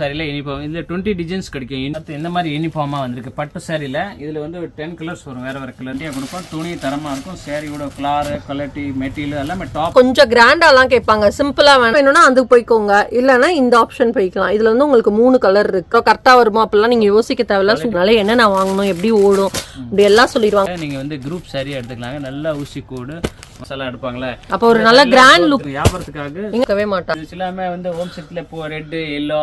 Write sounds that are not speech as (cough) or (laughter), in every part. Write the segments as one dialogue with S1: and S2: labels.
S1: சாரியில் யூனிஃபார்ம் இதில் twenty designs கிடைக்கும். அடுத்து இந்த மாதிரி யூனிஃபார்மாக வந்திருக்கு. பட்டு சாரியில் இதில் வந்து டென் கலர்ஸ் வரும். வேறு வேறு கலர்லேயே கொடுப்போம். துணி தரமாக இருக்கும். சாரியோட கலர் குவாலிட்டி மெட்டீரியல் எல்லாமே டாப்
S2: கொஞ்சம் கிராண்டாலாம் கேட்பாங்க. சிம்பிளா வேணும்னா அதுக்கு போய்க்கோங்க. இல்லைன்னா இந்த ஆப்ஷன் போய்க்கலாம். இதுல வந்து உங்களுக்கு மூணு கலர் இருக்கு. கரெக்டா வருமா அப்படிலாம் நீங்க யோசிக்க தேவையில்ல. சொன்னாலே என்ன நான் வாங்கணும்? எப்படி ஓடும்? இப்படி எல்லாம் சொல்லிடுவாங்க.
S1: நீங்கள் வந்து குரூப் சாரி எடுத்துக்கலாங்க. நல்லா ஊசி கோடு மசாலா எடுப்பாங்களே
S2: அப்போ ஒரு நல்ல கிராண்ட் லுக்
S1: வியாபாரத்துக்காக
S2: இருக்கவே மாட்டாங்க
S1: எல்லாமே வந்து ஹோம் செட்டில் இப்போ red yellow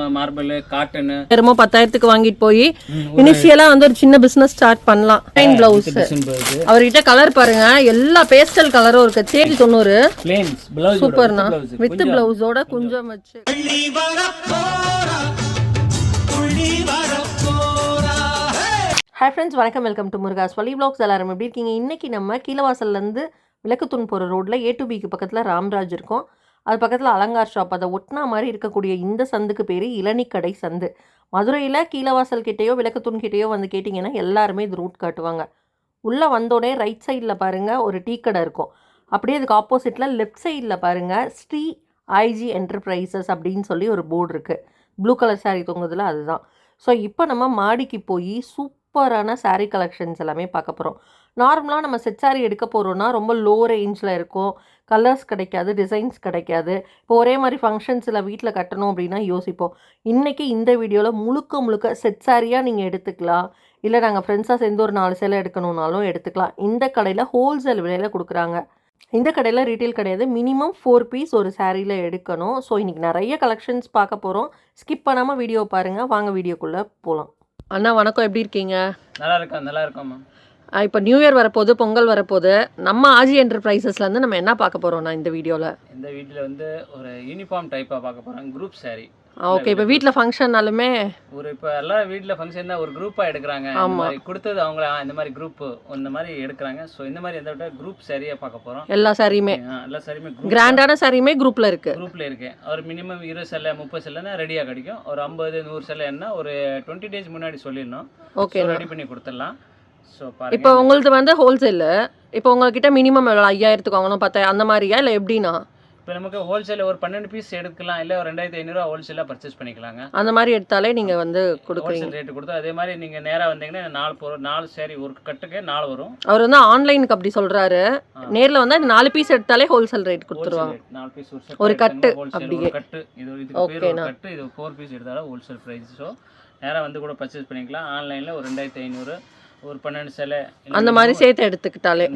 S1: Poonam marble cotton
S2: வெறுமோ பத்தாயிரத்துக்கு வாங்கிட்டு போய் இனிஷியலா வந்து ஒரு சின்ன பிசினஸ் ஸ்டார்ட் பண்ணலாம். பிளவுஸ் அவர்கிட்ட கலர் பாருங்க. எல்லா பேஸ்டல் கலரும் இருக்கு. தேடி தொண்ணூறு. சூப்பர்ண்ணா வித் பிளவுஸோட குஞ்சம். வச்சு. ஹாய் ஃப்ரெண்ட்ஸ் வணக்கம். வெல்கம் டு முருகாஸ் வலி vlogs. எல்லாரும் எப்படி இருக்கீங்க? இன்னைக்கு நம்ம கீழவாசல்லேருந்து விளக்குத்தூண் போகிற ரோட்டில் ஏ டு பிக்கு பக்கத்தில் ராம்ராஜ் இருக்கும். அது பக்கத்தில் அலங்கார் ஷாப் அதை ஒட்டினா மாதிரி இருக்கக்கூடிய இந்த சந்துக்கு பேர் இளநிக்கடை சந்து. மதுரையில் கீழவாசல் கிட்டேயோ விளக்குத்தூண் கிட்டேயோ வந்து கேட்டிங்கன்னா எல்லாருமே இது ரூட் காட்டுவாங்க. உள்ளே வந்தோடனே ரைட் சைடில் பாருங்கள் ஒரு டீ கடை இருக்கும். அப்படியே அதுக்கு ஆப்போசிட்டில் லெஃப்ட் சைடில் பாருங்கள் ஸ்ரீ ஐஜி என்டர்பிரைசஸ் அப்படின்னு சொல்லி ஒரு போர்டு இருக்குது ப்ளூ கலர் saree தொங்குதில் அதுதான். ஸோ இப்போ நம்ம மாடிக்கு போய் சூப்பரான சாரீ கலெக்ஷன்ஸ் எல்லாமே பார்க்க போகிறோம் நார்மலாக நம்ம செட் saree எடுக்க போகிறோன்னா ரொம்ப லோ ரேஞ்சில் இருக்கும். கலர்ஸ் கிடைக்காது டிசைன்ஸ் கிடைக்காது. இப்போ ஒரே மாதிரி ஃபங்க்ஷன்ஸில் வீட்டில் கட்டணும் அப்படின்னா யோசிப்போம். இன்றைக்கி இந்த வீடியோவில் முழுக்க முழுக்க செட் சாரியாக நீங்கள் எடுத்துக்கலாம். இல்லை நாங்கள் ஃப்ரெண்ட்ஸாக சேர்ந்து ஒரு நாலு சேலை எடுக்கணுன்னாலும் எடுத்துக்கலாம். இந்த கடையில் ஹோல்சேல் விலையில் கொடுக்குறாங்க. இந்த கடையில் ரீட்டெயில் கிடையாது. மினிமம் ஃபோர் பீஸ் ஒரு சாரியில் எடுக்கணும். ஸோ இன்றைக்கி நிறைய கலெக்ஷன்ஸ் பார்க்க போகிறோம் ஸ்கிப் பண்ணாமல் வீடியோ பாருங்கள் வாங்க வீடியோக்குள்ளே போகலாம் அண்ணா வணக்கம். எப்படி இருக்கீங்க?
S1: நல்லா இருக்கேன். நல்லா இருக்காம்மா
S2: இப்போ நியூ இயர் வரப்போகுது பொங்கல் வரப்போகுது நம்ம ஆஜி என்டர்பிரைசஸ்லேருந்து நம்ம என்ன பார்க்க போகிறோம்ண்ணா இந்த வீடியோவில்
S1: இந்த வீட்டில் வந்து ஒரு யூனிஃபார்ம் டைப்பாக பார்க்க போகிறோம் குரூப் saree.
S2: ஓகே இப்போ வீட்டில் ஃபங்க்ஷன்னாலுமே
S1: ஒரு இப்போ எல்லாரும் வீட்டில் ஃபங்க்ஷன் தான் ஒரு குரூப்பாக எடுக்கிறாங்க. மாதிரி கொடுத்தது அவங்கள இந்த மாதிரி குரூப் இந்த மாதிரி எடுக்கிறாங்க. ஸோ இந்த மாதிரி எந்த குரூப் சரியாக பார்க்க போகிறோம்
S2: எல்லா சாரியுமே
S1: எல்லா சாரியுமே
S2: கிராண்டான சாரியுமே குரூப்பில் இருக்குது
S1: குரூப்பில் இருக்கு. ஒரு மினிமம் இருபது செல்ல முப்பது செல்லைனா ரெடியாக கிடைக்கும். ஒரு ஐம்பது நூறு செல்லை என்ன ஒரு டுவெண்ட்டி டேஸ் முன்னாடி சொல்லிடணும்.
S2: ஓகே
S1: ரெடி பண்ணி கொடுத்துடலாம்.
S2: இப்போ உங்களது வந்து ஹோல்சேலு இப்போ உங்ககிட்ட மினிமம் எவ்வளோ ஐயாயிரத்துக்கு வாங்கணும் பத்தாயிரம் அந்த மாதிரியா இல்லை எப்படின்னா?
S1: இப்போ நமக்கு ஹோல்சேலில் ஒரு பன்னெண்டு பீஸ் எடுக்கலாம் இல்லை ஒரு ரெண்டாயிரத்தி ஐநூறுரூவா ஹோல்சேலாக பர்ச்சேஸ் பண்ணிக்கலாங்க.
S2: அந்த மாதிரி எடுத்தாலே நீங்கள் வந்து கொடுக்குறீங்க.
S1: ரேட்டு கொடுத்து அதே மாதிரி நீங்கள் நேராக வந்தீங்கன்னா நாலு பொருள் நாலு சேரீ ஒரு கட்டுக்கு நாலு வரும்.
S2: அவர் வந்து ஆன்லைனுக்கு அப்படி சொல்கிறாரு நேரில் வந்து அந்த நாலு பீஸ் எடுத்தாலே ஹோல்சேல் ரேட் கொடுத்துருவாங்க.
S1: நாலு பீஸ் ஒரு
S2: கட்டு அப்படியே.
S1: கட்டு. இது இதுக்கு பேர் ஒரு கட்டு இது ஃபோர் பீஸ் எடுத்தாலும் ஹோல்சேல் ப்ரைஸ் ஸோ நேராக வந்து கூட பர்ச்சேஸ் பண்ணிக்கலாம். ஆன்லைனில் ஒரு ரெண்டாயிரத்தி ஐநூறு ஒரு பன்னெண்டு சேலை
S2: அந்த மாதிரி சேர்த்து எடுத்துக்கிட்டாலே.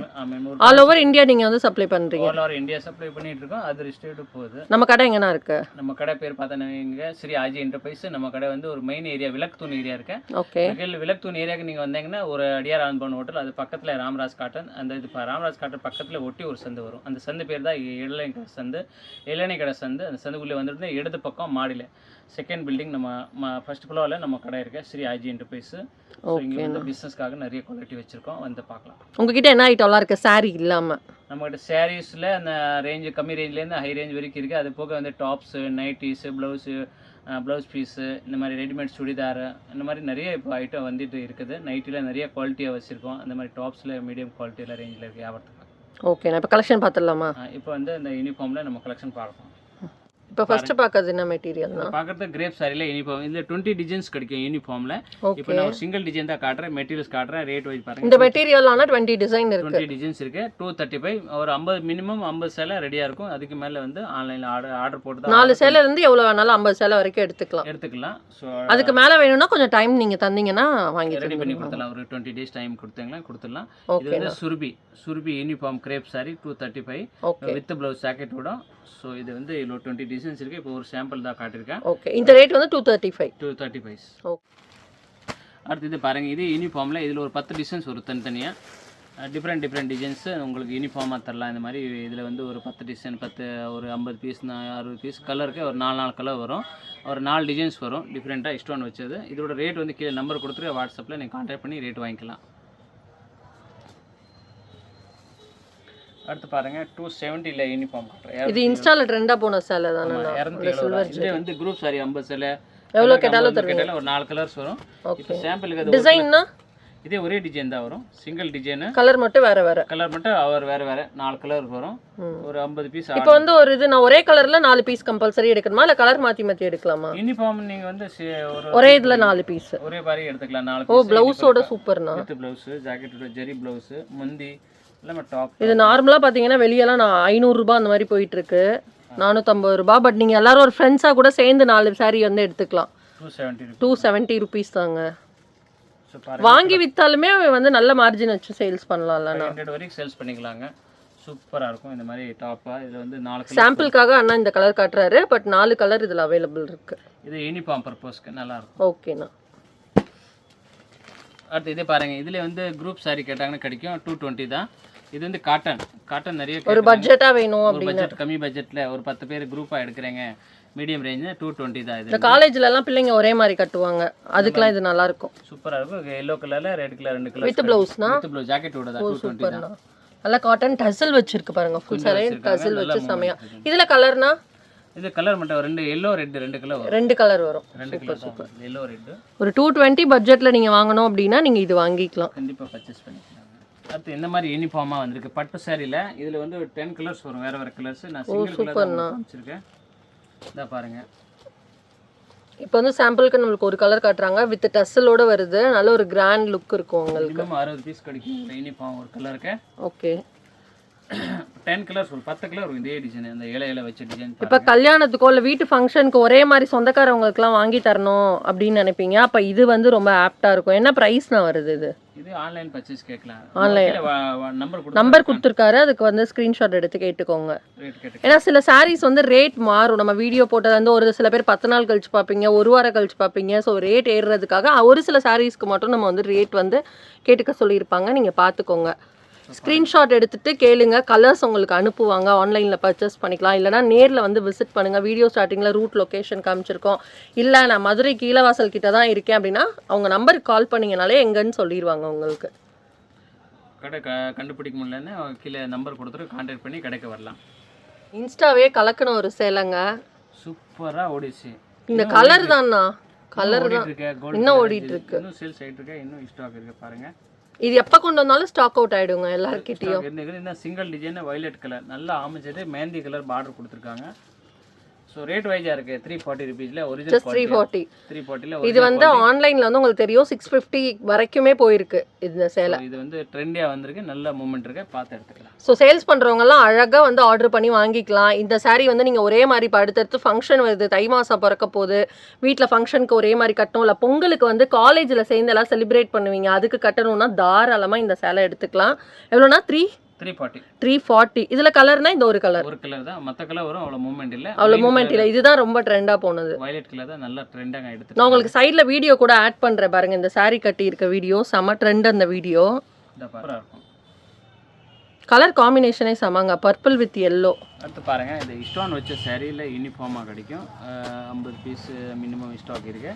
S2: ஆல் ஓவர் இந்தியா நீங்கள் வந்து சப்ளை பண்ணுறீங்க
S1: ஆல் ஓவர் இந்தியா சப்ளை பண்ணிட்டு இருக்கோம் அது ஸ்டேட்டு போகுது.
S2: நம்ம கடை எங்கண்ணா இருக்கு?
S1: நம்ம கடை பேர் பார்த்தோன்னா இங்கே ஸ்ரீ ஆஜி என்டர்பிரைஸ் நம்ம கடை வந்து ஒரு மெயின் ஏரியா விளக்குத்தூண் ஏரியா இருக்கு.
S2: ஓகே
S1: விளக்குத்தூண் ஏரியாவுக்கு நீங்கள் வந்தீங்கன்னா ஒரு அடியார் ஆன்பவன் ஹோட்டல் அது பக்கத்தில் ராமராஜ் காட்டன். அந்த இது ராமராஜ் காட்டன் பக்கத்தில் ஒட்டி ஒரு சந்து வரும். அந்த சந்து பேர் தான் இளநீ கடை சந்து. இளநீ கடை சந்து. அந்த சந்துக்குள்ளே வந்துட்டு இடது பக்கம் மாடியில். செகண்ட் பில்டிங் நம்ம ஃபர்ஸ்ட் ஃப்ளோரில் நம்ம கடை இருக்கு. ஸ்ரீ ஆஜி என்டர்பிரைஸ் ஸோ இங்கே வந்து பிஸ்னஸ்க்காக நிறைய குவாலிட்டி வச்சுருக்கோம். வந்து பார்க்கலாம்.
S2: உங்ககிட்ட என்ன ஐட்டம்லாம் இருக்கு? saree இல்லாமல்
S1: நம்மகிட்ட சாரீஸில் அந்த ரேஞ்சு கம்மி ரேஞ்ச்லேருந்து ஹை ரேஞ்ச் வரைக்கும் இருக்குது அது போக வந்து tops nighties blouse blouse piece இந்த மாதிரி ரெடிமேட் சுடிதார் இந்த மாதிரி நிறைய இப்போ ஐட்டம் வந்துட்டு இருக்குது. நைட்டியில் நிறைய குவாலிட்டியாக வச்சுருக்கோம். அந்த மாதிரி டாப்ஸில் மீடியம் குவாலிட்டியில் ரேஞ்சில் இருக்குது வியாபாரத்துக்கு
S2: ஓகே நான் இப்போ கலெக்ஷன் பார்த்துடலாமா?
S1: இப்போ வந்து இந்த யூனிஃபார்மில் நம்ம கலெக்ஷன் பார்க்கலாம்
S2: இப்போ ஃபஸ்ட்டு பார்க்கறது என்ன மெட்டீரியல்னா
S1: பார்க்குறது கிரேப் சாரியில் யூனிஃபார்ம் இதில் டுவெண்ட்டி டிசைன்ஸ் கிடைக்கும் யூனிஃபார்மில் இப்போ நான் ஒரு சிங்கிள் டிசைன் தான் காட்டுறேன். மெட்டீரியல்ஸ் காட்டுறேன். ரேட் வைஸ் பாருங்க.
S2: இந்த மெட்டீரியல் ஆனால் டுவெண்ட்டி டிசைன் இருக்கு.
S1: டுவெண்ட்டி டிசைன்ஸ் இருக்கு. டூ தேர்ட்டி ஃபைவ் ஒரு ஐம்பது மினிமம் ஐம்பது சேலை ரெடியாக இருக்கும். அதுக்கு மேலே வந்து ஆன்லைனில் ஆர்டர் ஆர்டர் போட்டு தான்
S2: நாலு சேலை இருந்து எவ்வளோ வேணாலும் ஐம்பது சேலை வரைக்கும் எடுத்துக்கலாம்.
S1: எடுத்துக்கலாம். ஸோ
S2: அதுக்கு மேலே வேணும்னா கொஞ்சம் டைம் நீங்கள் தந்தீங்கன்னா வாங்கி
S1: ரெடி பண்ணி. கொடுத்துடலாம். ஒரு டுவெண்ட்டி டேஸ் டைம் கொடுத்தீங்களா கொடுத்துடலாம். இது வந்து சுருபி. சுருபி uniform crepe saree two thirty five with blouse jacket விடும் ஸோ இது வந்து இவ்வளோ டுவெண்ட்டி டிசைன்ஸ் இருக்குது இப்போ ஒரு சாம்பிள் தான் காட்டியிருக்கேன்.
S2: ஓகே இந்த ரேட் வந்து two thirty five
S1: two thirty five
S2: okay
S1: அடுத்து இது பாருங்கள் இது யூனிஃபார்மில் இதில் ஒரு பத்து டிசைன்ஸ் வரும் தனித்தனியாக டிஃப்ரெண்ட் டிஃப்ரெண்ட் டிசைன்ஸு உங்களுக்கு யூனிஃபார்மாக தரலாம். இந்த மாதிரி இதில் வந்து ஒரு பத்து டிசைன் பத்து ஒரு ஐம்பது பீஸ் அறுபது பீஸ் கலருக்கு ஒரு நாலு நாலு கலர் வரும். ஒரு நாலு டிசைன்ஸ் வரும். டிஃப்ரெண்ட்டாக இஷ்டம் வச்சது. இதோட ரேட் வந்து கீழே நம்பர் கொடுத்துட்டு வாட்ஸ்அப்பில் நீங்கள் கான்டாக்ட் பண்ணி ரேட் வாங்கிக்கலாம். அடுத்து பாருங்கள் டூ செவன்ட்டியில் யூனிஃபார்ம்
S2: இது இன்ஸ்டால ட்ரெண்டாக போன சேலை தானே
S1: இரநூத்தி வந்து குரூப் சாரி ஐம்பது சில.
S2: எவ்வளோ கேட்டாலும்
S1: கேட்டாலும் ஒரு நாலு கலர்ஸ் வரும். இப்போ சாம்பிளுக்கு
S2: டிசைன்னா
S1: இதே ஒரே டிசைன் தான் வரும். சிங்கிள் டிசைனு
S2: கலர் மட்டும் வேற வேற.
S1: கலர் மட்டும் அவர் வேறு வேறு. நாலு கலர் வரும். ஒரு ஐம்பது பீஸ்
S2: இப்போ வந்து ஒரு இது நான் ஒரே கலர்ல நாலு பீஸ் கம்பல்சரி எடுக்கணுமா? இல்ல கலர் மாத்தி மாத்தி எடுக்கலாமா?
S1: யூனிஃபார்ம் நீங்கள் வந்து ஒரு
S2: இதுல நாலு பீஸ்
S1: ஒரே மாதிரி எடுத்துக்கலாம். நாலு
S2: ஓ பிளவுஸோட சூப்பர்ண்ணா
S1: வித் ப்ளவுஸு ஜாக்கெட்டோட ஜெரி ப்ளவுஸு முந்தி
S2: இது நார்மலா பாத்தீங்கன்னா வெளியெல்லாம் நான் ஐநூறு ரூபாய் அந்த மாதிரி போயிட்டு இருக்கு நானூற்றம்பது ரூபாய். பட் நீங்க எல்லாரும் ஒரு ஃப்ரெண்ட்ஸா கூட சேர்ந்து நாலு saree வந்து எடுத்துக்கலாம்.
S1: டூ செவன்ட்டி
S2: ருபீஸ் தாங்க. வாங்கி வித்தாலுமே வந்து நல்ல மார்ஜின் வச்சு சேல்ஸ் பண்ணலாம்லண்ணா
S1: வரைக்கும் சேல்ஸ் பண்ணிக்கலாங்க. சூப்பராக இருக்கும். இந்த மாதிரி டாப்பாக இதில் வந்து நாலு
S2: சாம்பிளுக்காக அண்ணா இந்த கலர் காட்டுறாரு. பட் நாலு கலர் இதுல அவைலபிள் இருக்கு.
S1: இது யூனிஃபார்ம் பர்பஸ்க்கு நல்லா இருக்கும்.
S2: ஓகேண்ணா
S1: அடுத்து இதே பாருங்க. இதுல வந்து குரூப் saree கேட்டாங்கன்னா கிடைக்கும். டூ டுவெண்ட்டி தான். இது வந்து காட்டன் காட்டன் நிறைய
S2: ஒரு. பட்ஜெட்டா வேணும்
S1: ஒரு பட்ஜெட் கம்மி பட்ஜெட்ல ஒரு பத்து பேர் குரூப்பா எடுக்கிறீங்க. மீடியம் ரேஞ்சு டூ டுவெண்ட்டி தான்
S2: இந்த
S1: இது.
S2: காலேஜ்ல எல்லாம் பிள்ளைங்க ஒரே மாதிரி கட்டுவாங்க. அதுக்கெல்லாம் இது நல்லா இருக்கும்.
S1: சூப்பரா இருக்கும். எல்லோ கலர்ல ரெட் கலர் ரெண்டு கலர்
S2: வித் பிளவுஸ்னா
S1: வித் ப்ளூ ஜாக்கெட்டோட தான். டூ டுவெண்ட்டி தான்.
S2: சூப்பர்ண்ணா நல்லா காட்டன் டசல் வச்சிருக்கு பாருங்க. ஃபுல் சாரி டசல் வச்சு செமையா. இதுல கலர்னா
S1: இது கலர் மட்டும் ரெண்டு எல்லோ ரெட் ரெண்டு கலர் வரும்.
S2: ரெண்டு கலர் வரும்.
S1: ரெண்டு கலர் தான் எல்லோ ரெட்
S2: ஒரு டூ டுவெண்ட்டி பட்ஜெட்ல நீங்க வாங்கணும் அப்படின்னா நீங்க இது வாங்கிக்கலாம்.
S1: கண்டிப்பா பர்ச்சேஸ் பண்ணிக்கலாம். அடுத்து இந்த மாதிரி யூனிஃபார்மாக வந்திருக்கு. பட்டு சாரியில் இதில் வந்து ஒரு டென் கலர்ஸ் வரும். வேறு வேறு கலர்ஸ் நான் சிங்கிள் கலர் காமிச்சிருக்கேன். இதை பாருங்க.
S2: இப்போ வந்து சாம்பிளுக்கு நம்மளுக்கு ஒரு கலர் காட்டுறாங்க. வித் டசலோட வருது. நல்ல ஒரு கிராண்ட் லுக் இருக்கும் உங்களுக்கு.
S1: அறுபது பீஸ் கிடைக்கும். யூனிஃபார்ம் ஒரு கலருக்கு
S2: ஓகே
S1: டென் கலர்ஸ் பத்து கலர் இதே டிசைன் அந்த இலை இலை வச்ச டிசைன்
S2: இப்போ கல்யாணத்துக்கோ இல்லை வீட்டு ஃபங்க்ஷனுக்கு ஒரே மாதிரி சொந்தக்காரவங்களுக்குலாம் வாங்கி தரணும் அப்படின்னு நினைப்பீங்க. அப்போ இது வந்து ரொம்ப ஆப்டாக இருக்கும். என்ன ப்ரைஸ்னா வருது இது?
S1: இது ஆன்லைன் பர்ச்சேஸ் கேட்கலாம்.
S2: Online.
S1: நம்பர்
S2: நம்பர் கொடுத்துருக்காரு. அதுக்கு வந்து ஸ்க்ரீன்ஷாட் எடுத்து கேட்டுக்கோங்க. ஏன்னா சில சாரீஸ் வந்து ரேட் மாறும். நம்ம வீடியோ போட்டது வந்து ஒரு சில பேர் பத்து நாள் கழிச்சு பார்ப்பீங்க ஒரு வாரம் கழிச்சு பார்ப்பீங்க. ஸோ ரேட் ஏறுறதுக்காக ஒரு சில சாரீஸ்க்கு மட்டும் நம்ம வந்து ரேட் வந்து கேட்டுக்க சொல்லியிருப்பாங்க. நீங்கள் பார்த்துக்கோங்க. ஸ்க்ரீன்ஷாட் எடுத்துட்டு கேளுங்க. கலர்ஸ் உங்களுக்கு அனுப்புவாங்க. ஆன்லைனில் பர்ச்சேஸ் பண்ணிக்கலாம். இல்லைனா நேரில் வந்து விசிட் பண்ணுங்கள் வீடியோ ஸ்டார்டிங்கில் ரூட் லொக்கேஷன் காமிச்சிருக்கோம். இல்லை நான் மதுரை கீழவாசல் கிட்ட தான் இருக்கேன் அப்படின்னா அவங்க நம்பருக்கு கால் பண்ணீங்கனாலே எங்கன்னு சொல்லிடுவாங்க உங்களுக்கு.
S1: கடை க கண்டுபிடிக்க முடியலன்னா கீழே நம்பர் கொடுத்துட்டு கான்டாக்ட் பண்ணி கடைக்கு வரலாம்.
S2: இன்ஸ்டாவே கலக்கணும் ஒரு சேலைங்க.
S1: சூப்பராக ஓடிச்சு.
S2: இந்த கலர் தான்ண்ணா கலர் தான். இன்னும் ஓடிட்டு இருக்கு.
S1: இன்னும் சேல்ஸ் ஆயிட்டு இருக்கு. இன்னும் ஸ்டாக் இருக்கு பாருங்க.
S2: இது எப்போ கொண்டு வந்தாலும் ஸ்டாக் அவுட் ஆயிடுங்க எல்லாருக்கிட்டையும்
S1: Stock single design violet colour நல்லா அமைஞ்சது மெஹந்தி கலர் பார்டர் கொடுத்துருக்காங்க. ஸோ ரேட் வைஸாக இருக்குது த்ரீ ஃபார்ட்டி ருபீஸில் original
S2: just three forty
S1: three ஃபார்ட்டியில்
S2: இது வந்து ஆன்லைன்ல வந்து உங்களுக்கு தெரியும். சிக்ஸ் ஃபிஃப்டி வரைக்குமே போயிருக்கு இந்த சேலை.
S1: இது வந்து ட்ரெண்டியாக வந்திருக்கு. நல்ல மூமெண்ட் இருக்கு. பார்த்து எடுத்துக்கலாம்.
S2: ஸோ சேல்ஸ் பண்றவங்கலாம் அழகா வந்து ஆர்டர் பண்ணி வாங்கிக்கலாம். இந்த saree வந்து நீங்க ஒரே மாதிரி இப்போ அடுத்தடுத்து ஃபங்க்ஷன் வருது. தை மாசம் பிறக்க போகுது. வீட்டில் ஃபங்க்ஷனுக்கு ஒரே மாதிரி கட்டணும். இல்லை பொங்கலுக்கு வந்து காலேஜில் சேர்ந்து எல்லாம் செலிப்ரேட் பண்ணுவீங்க. அதுக்கு கட்டணும்னா தாராளமா இந்த சேலை எடுத்துக்கலாம். எவ்வளோனா three
S1: three forty
S2: three forty இதுல கலர்னா இந்த ஒரு கலர்
S1: ஒரு கலர் தான். மற்ற கலர் வரும் அவ்வளோ மூமெண்ட் இல்லை.
S2: அவ்வளோ மூமெண்ட் இல்லை. இதுதான் ரொம்ப ட்ரெண்டா போனது.
S1: வயலட் கலர் தான் நல்லா ட்ரெண்டாக எடுத்து
S2: நான் உங்களுக்கு சைடில் வீடியோ கூட ஆட் பண்ணுறேன் பாருங்க. இந்த saree கட்டி இருக்க வீடியோ செம ட்ரெண்ட் அந்த வீடியோ
S1: இந்த இருக்கும்.
S2: கலர் காம்பினேஷனே செமங்க. பர்பிள் வித் எல்லோ
S1: அடுத்து பாருங்க. இது ஸ்டோன் வச்ச சேரீயில் யூனிஃபார்மாக கிடைக்கும். ஐம்பது பீஸ் மினிமம் ஸ்டாக் இருக்கு.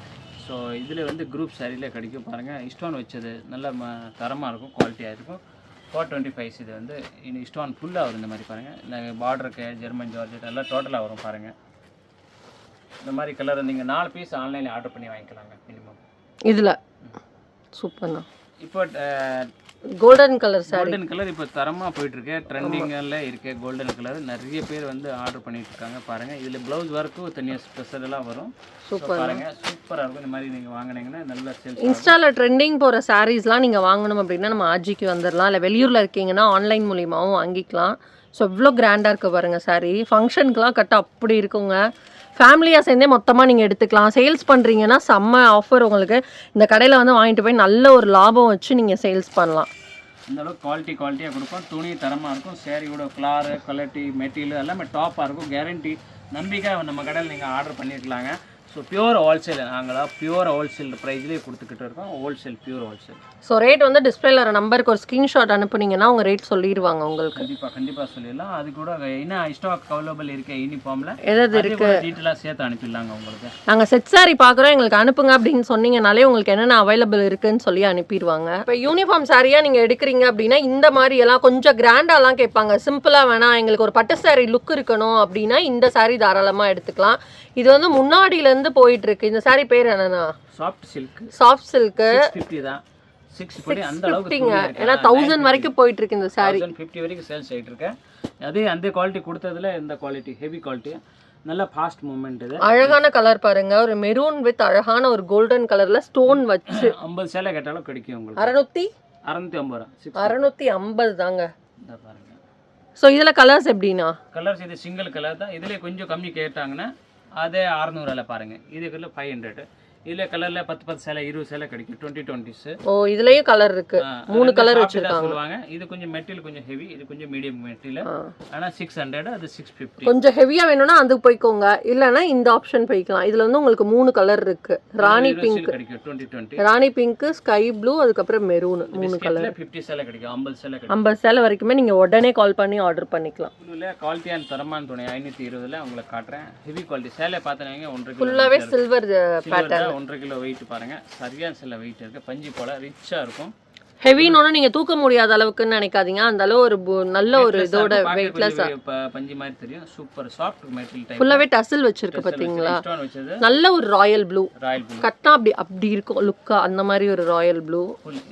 S1: ஸோ இதில் வந்து குரூப் சேரீல கிடைக்கும் பாருங்கள் ஸ்டோன் வச்சது நல்ல ம தரமாக இருக்கும் குவாலிட்டியாக இருக்கும். ஃபோர் டுவெண்ட்டி ஃபைவ்ஸ் இது வந்து இனி ஸ்டோன் ஃபுல்லாக வரும் இந்த மாதிரி பாருங்கள் இல்லை பார்டருக்கு ஜெர்மன் ஜார்ஜெட் எல்லாம் டோட்டலாக வரும் பாருங்கள் இந்த மாதிரி கலர் நீங்கள் நாலு பீஸ் ஆன்லைனில் ஆர்டர் பண்ணி வாங்கிக்கலாங்க மினிமம்
S2: இதில்? சூப்பர்ண்ணா.
S1: இப்போ
S2: golden colour saree.
S1: Golden colour இப்போ தரமாக போயிட்டுருக்கு. ட்ரெண்டிங்கில் இருக்கு கோல்டன் கலர் நிறைய பேர் வந்து ஆர்டர் பண்ணிட்டு இருக்காங்க பாருங்கள் இதில் ப்ளவுஸ் ஒர்க்கும் தனியாக ஸ்பெஷலாக வரும்.
S2: சூப்பர்
S1: பாருங்க. சூப்பராக இருக்கும். இந்த மாதிரி நீங்கள் வாங்கினீங்கன்னா நல்ல சேல்ஸ்
S2: இன்ஸ்டாவில் ட்ரெண்டிங் போகிற சாரீஸ்லாம் நீங்கள் வாங்கணும் அப்படின்னா நம்ம ஆஜிக்கு வந்துடலாம் இல்லை வெளியூரில் இருக்கீங்கன்னா ஆன்லைன் மூலியமாகவும் வாங்கிக்கலாம். ஸோ இவ்வளோ கிராண்டாக இருக்குது பாருங்கள் saree. ஃபங்க்ஷனுக்குலாம் கட்ட அப்படி இருக்குங்க. ஃபேமிலியாக சேர்ந்தே மொத்தமாக நீங்கள் எடுத்துக்கலாம். சேல்ஸ் பண்ணுறீங்கன்னா செம்ம ஆஃபர் உங்களுக்கு. இந்த கடையில் வந்து வாங்கிட்டு போய் நல்ல ஒரு லாபம் வச்சு நீங்கள் சேல்ஸ் பண்ணலாம்.
S1: இந்த அளவுக்கு குவாலிட்டி குவாலிட்டியாக கொடுப்போம். துணி தரமாக இருக்கும். சேரீயோட கிளாரு குவாலிட்டி மெட்டீரியல் எல்லாமே டாப்பாக இருக்கும். கேரண்டி நம்பிக்கை நம்ம கடையில் நீங்கள் ஆர்டர் பண்ணியிருக்கலாங்க ஸோ பியூர் ஹோல்சேல் நாங்களாம் பியூர் ஹோல்சேல் ப்ரைஸ்லேயே கொடுத்துக்கிட்டு இருக்கோம். Wholesale pure wholesale
S2: so rate வந்து டிஸ்பிளேல வர நம்பருக்கு ஒரு ஸ்க்ரீன்ஷாட் அனுப்புனீங்கன்னா அவங்க ரேட் சொல்லிடுவாங்க உங்களுக்கு.
S1: கண்டிப்பாக கண்டிப்பாக சொல்லிடலாம். அது கூட என்ன ஸ்டாக் அவைலபிள் இருக்க யூனிஃபார்மில்
S2: எதாவது
S1: கூட டீட்டெயிலாக சேர்த்து அனுப்பிடலாங்க உங்களுக்கு.
S2: நாங்கள் செட் சாரி பார்க்குறோம். எங்களுக்கு அனுப்புங்க அப்படின்னு சொன்னீங்கனாலே உங்களுக்கு என்னென்ன அவைலபிள் இருக்குன்னு சொல்லி அனுப்பிடுவாங்க. இப்போ யூனிஃபார்ம் சாரியாக நீங்கள் எடுக்கிறீங்க அப்படின்னா இந்த மாதிரி எல்லாம் கொஞ்சம் கிராண்டாலாம் கேட்பாங்க. சிம்பிளாக வேணாம் எங்களுக்கு ஒரு பட்டு சாரி லுக் இருக்கணும் அப்படின்னா இந்த சாரி தாராளமாக எடுத்துக்கலாம். இது வந்து முன்னாடியிலேருந்து போயிட்டு இருக்கு இந்த சாரி பேர் என்னன்னா?
S1: Soft silk
S2: soft
S1: six fifty தான். சிக்ஸ் ஃபிஃப்டி அந்த அளவுக்கு
S2: ஏன்னா தௌசண்ட் வரைக்கும் போயிட்டு இருக்கு இந்த சாரி
S1: தௌசண்ட் ஃபிஃப்டி வரைக்கும் சேல்ஸ் ஆகிட்டு இருக்கேன் அதே அந்த குவாலிட்டி கொடுத்ததுல இந்த குவாலிட்டி ஹெவி குவாலிட்டி நல்ல ஃபாஸ்ட் மூமெண்ட் இது.
S2: அழகான கலர் பாருங்க. ஒரு மெரூன் வித் அழகான ஒரு கோல்டன் கலர்ல ஸ்டோன் வச்சு. (coughs)
S1: ஐம்பது சேலை கேட்டாலும் கிடைக்கும் உங்களுக்கு.
S2: அறுநூத்தி?
S1: அறநூற்றி ஐம்பது ரூபா. சிக்ஸ்
S2: அறுநூத்தி ஐம்பது தாங்க.
S1: பாருங்க.
S2: ஸோ இதுல கலர்ஸ் எப்படின்னா?
S1: கலர்ஸ் இது சிங்கிள் கலர் தான். இதுல கொஞ்சம் கம்மி கேட்டாங்கன்னா அதே அறநூறுல பாருங்கள் இதுக்குள்ள ஃபைவ் ஹண்ட்ரட் இதுல கலர்ல பத்து பத்து சேலை இருபது சேலை கிடைக்கும். டுவெண்ட்டி டுவெண்ட்டிஸ்
S2: ஓ இதுலயும் கலர் இருக்கு. மூணு colour வச்சிருக்காங்க.
S1: சொல்லுவாங்க. இது கொஞ்சம் மெட்டீரியல் கொஞ்சம் ஹெவி இது கொஞ்சம் மீடியம் மெட்டீரியல். ஆனா சிக்ஸ் ஹண்ட்ரட் அது சிக்ஸ் ஃபிஃப்டி
S2: கொஞ்சம் ஹெவியா வேணும்னா அதுக்கு போய்க்கோங்க. இல்லைன்னா இந்த ஆப்ஷன் போய்க்கலாம். இதுல வந்து உங்களுக்கு மூணு கலர் இருக்கு. ராணி பிங்க்
S1: கிடைக்கும். Twenty twenty
S2: rani pink sky blue அதுக்கப்புறம் மெரூன் மூணு கலர்
S1: ஃபிஃப்டி சேலை கிடைக்கும். ஐம்பது சேலை கிடைக்கும்.
S2: ஐம்பது சேலை வரைக்குமே நீங்க உடனே கால் பண்ணி ஆர்டர் பண்ணிக்கலாம்.
S1: குவாலிட்டியான தரமான துணி ஐநூற்றி இருபதுல உங்களுக்கு காட்டுறேன். ஹெவி குவாலிட்டி சேலை பார்த்தீங்கன்னா ஒன்றரை கிலோ
S2: ஃபுல்லாவே சில்வர்
S1: தான் ஒன்றரை கிலோ வெயிட் பாருங்க. சரியான சில வெயிட் இருக்கு. பஞ்சு போல ரிச்சா இருக்கும்.
S2: ஹெவின்னு நீங்க தூக்க முடியாத அளவுக்குன்னு நினைக்காதீங்க. அந்த அளவு ஒரு நல்ல ஒரு இதோட வெயிட்லெஸ்
S1: பஞ்சு மாதிரி தெரியும். சூப்பர் சாஃப்ட் மெட்டீரியல்
S2: ஃபுல்லாவே டசில் வச்சிருக்கு பாத்தீங்களா? நல்ல ஒரு ராயல் ப்ளூ
S1: ராயல் ப்ளூ
S2: கட்டினா அப்படி அப்படி இருக்கும். லுக்கா அந்த மாதிரி ஒரு ராயல் ப்ளூ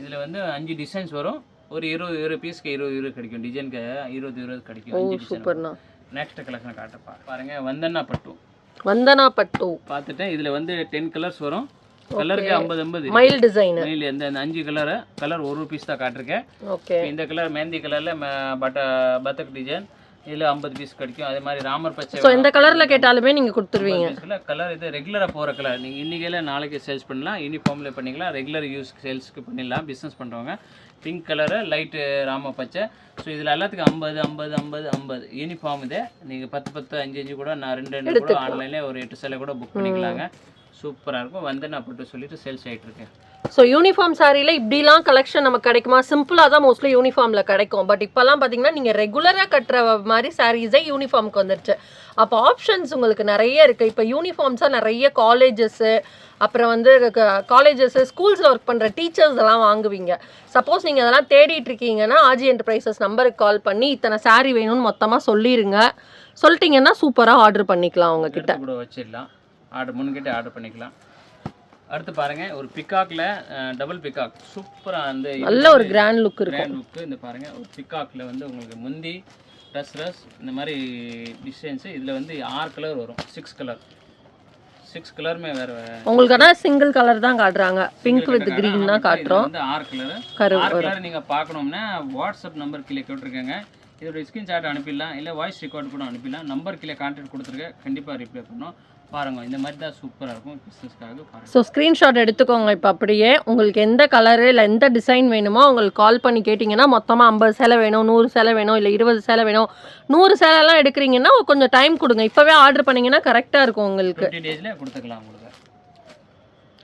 S1: இதுல வந்து அஞ்சு டிசைன்ஸ் வரும். ஒரு இருபது இருபது பீஸ்க்கு இருபது இருபது கிடைக்கும். டிசைனுக்கு இருபது இருபது கிடைக்கும்.
S2: சூப்பர்ண்ணா
S1: நெக்ஸ்ட் கலெக்ஷன் காட்டப்பா. பாருங்க. வந்தன்னா பட்டு.
S2: வந்தனா பட்டு
S1: பார்த்துட்டு இதுல வந்து டென் கலர்ஸ் வரும். கலருக்கு ஐம்பது ஐம்பது.
S2: மயில் டிசைன்
S1: மயில் எந்த இந்த அஞ்சு கலரு கலர் ஒரு பீஸ் தான் காட்டிருக்கேன்.
S2: ஓகே
S1: இந்த கலர் மெஹந்தி கலர்ல பட்ட பத்தக் டிசைன் இதுல ஐம்பது பீஸ் கிடைக்கும். அதே மாதிரி ராமர் பச்சை
S2: ஸோ இந்த கலர்ல கேட்டாலுமே நீங்க கொடுத்துருவீங்க.
S1: கலர் இது ரெகுலரா போற கலர் நீங்க இன்னைக்கு நாளைக்கு சேல்ஸ் பண்ணலாம். யூனிஃபார்ம்ல பண்ணிக்கலாம். ரெகுலர் யூஸ் சேல்ஸ்க்கு பண்ணிடலாம். பிசினஸ் பண்றவங்க. பிங்க் கலரு லைட்டு ராம பச்சை. ஸோ இதில் எல்லாத்துக்கும் ஐம்பது ஐம்பது ஐம்பது ஐம்பது. யூனிஃபார்ம் இது. நீங்கள் பத்து பத்து அஞ்சு அஞ்சு கூட நான் ரெண்டு ரெண்டு கூட ஆன்லைன்லேயே ஒரு எட்டு சேலை கூட புக் பண்ணிக்கலாங்க. சூப்பராக இருக்கும். வந்து நான் போட்டு சொல்லிட்டு சேல்ஸ் ஆகிட்டு இருக்கேன்.
S2: ஸோ யூனிஃபார்ம் சாரியில் இப்படிலாம் கலெக்ஷன் நமக்கு கிடைக்குமா? சிம்பிளாக தான் மோஸ்ட்லி யூனிஃபார்மில் கிடைக்கும். பட் இப்போல்லாம் பார்த்தீங்கன்னா நீங்கள் ரெகுலராக கட்டுற மாதிரி சாரீஸே யூனிஃபார்முக்கு வந்துருச்சு. அப்போ ஆப்ஷன்ஸ் உங்களுக்கு நிறைய இருக்குது இப்போ யூனிஃபார்ம்ஸாக நிறைய காலேஜஸ்ஸு அப்புறம் வந்து காலேஜஸ் ஸ்கூல்ஸில் ஒர்க் பண்ணுற டீச்சர்ஸ் எல்லாம் வாங்குவீங்க. சப்போஸ் நீங்கள் அதெல்லாம் தேடிட்டு இருக்கீங்கன்னா ஆஜி என்டர்பிரைசஸ் நம்பருக்கு கால் பண்ணி இத்தனை saree வேணும்னு மொத்தமாக சொல்லிடுங்க சொல்லிட்டீங்கன்னா சூப்பராக ஆர்டர் பண்ணிக்கலாம் உங்ககிட்ட.
S1: கூட வச்சிடலாம். ஆர்டர் முன்கிட்டே ஆர்டர் பண்ணிக்கலாம். அடுத்து பாருங்க ஒரு பிகாக்ல டபுள் பிகாக் சூப்பராக அந்த
S2: நல்ல ஒரு கிராண்ட் லுக் இருக்கும்.
S1: கிராண்ட் லுக்கு இந்த பாருங்க ஒரு பிகாக்ல வந்து உங்களுக்கு முந்தி ட்ரெஸ் ட்ரெஸ் இந்த மாதிரி டிசைன்ஸு இதில் வந்து ஆறு கலர் வரும். சிக்ஸ் கலர் சிக்ஸ் கலருமே வேறு
S2: உங்களுக்கு ஆனால் சிங்கிள் கலர் தான் காட்டுறாங்க. பிங்க் வித் கிரீன் தான் காட்டுறோம்.
S1: வந்து ஆறு கலர்
S2: கரு
S1: கலர் நீங்கள் பார்க்கணும்னா வாட்ஸ்அப் நம்பர் கீழே கேட்டிருக்கேங்க. இதோட ஸ்க்ரீன்ஷாட் அனுப்பிடலாம். இல்லை வாய்ஸ் ரெக்கார்ட் கூட அனுப்பிடலாம். நம்பர் கீழே கான்டாக்ட் கொடுத்துருக்கேன் கண்டிப்பாக ரிப்ளை பண்ணோம். பாருங்க இந்த மாதிரி தான் சூப்பராக இருக்கும். பிஸ்னஸ்க்காக பாருங்க.
S2: ஸோ ஸ்க்ரீன்ஷாட் எடுத்துக்கோங்க இப்போ அப்படியே. உங்களுக்கு எந்த கலரு இல்லை எந்த டிசைன் வேணுமோ உங்களுக்கு கால் பண்ணி கேட்டிங்கன்னா மொத்தமாக ஐம்பது சேலை வேணும் நூறு சேலை வேணும் இல்லை இருபது சேலை வேணும் நூறு சேலைலாம் எடுக்கிறீங்கன்னா கொஞ்சம் டைம் கொடுங்க. இப்போவே ஆர்டர் பண்ணீங்கன்னா கரெக்டாக இருக்கும் உங்களுக்கு.
S1: டேஸில் கொடுத்துக்கலாம் உங்களுக்கு.